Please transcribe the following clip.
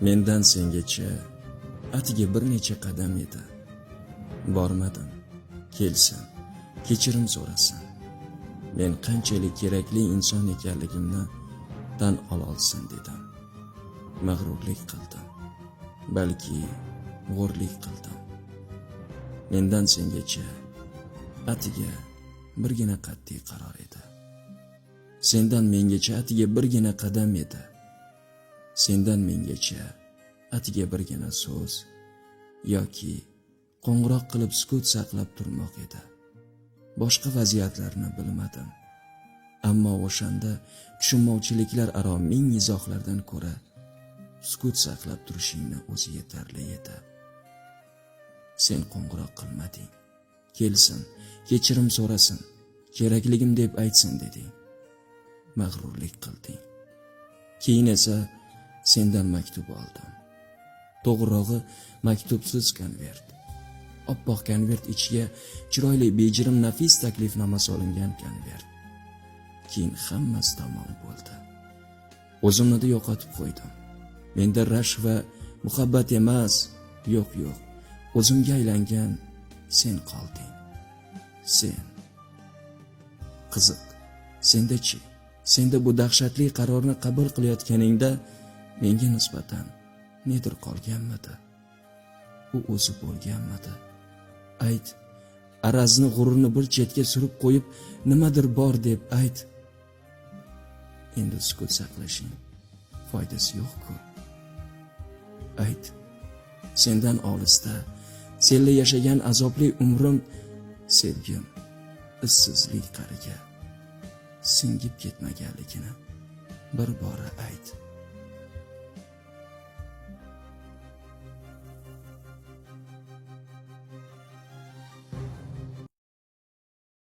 mendan sengacha atigi bir necha qadam edi. Bormadim kelsin kechirim so'rasin men qanchalik kerakli inson ekanligimni tan ololsin dedim. Mag'rurlik qildim balki g'o'rlik qildim. Mendan sengacha atiga birgina qat'iy qaror edi. Sendan mengacha atiga birgina qadam edi. Sendan mengacha atiga birgina so'z yoki qo'ng'iroq qilib sukut saqlab turmoq edi. Boshqa vaziyatlarni bilmadim. Ammo o'shanda tushunmovchiliklar aro ming izohlardan ko'ra sukut saqlab turishingni o'zi yetarli edi. Sen qo'ng'iroq qilmading. Kelsin kechirim so'rasin kerakligim deb aytsin deding mag'rurlik qilding. Keyin esa sendan maktub oldim. To'g'rirog'i maktubsiz konvert. Oppoq konvert ichiga chiroyli bejirim nafis taklifnoma solingan konvert. Keyin hammasi tamom bo'ldi. O'zimni yo'qotib qo'ydim. Menda rashk va muhabbat emas. Yo'q yo'q. O'zimga aylangan sen qolding. Sen. Qiziq. Sendachi senda bu dahshatli qarorni qabul qilayotganingda menga nisbatan nedir qolganmidi? U o'zi bo'lganmidi? Ayt arazni g'ururni bir chetga surib qo'yib nimadir bor deb ayt. Endi sukut saqlashing foydasi yo'q-ku. Ayt sendan olisda senla yashagan azobli umrim sevgim issizlik qariga singib ketmaganligini bir bora ayt.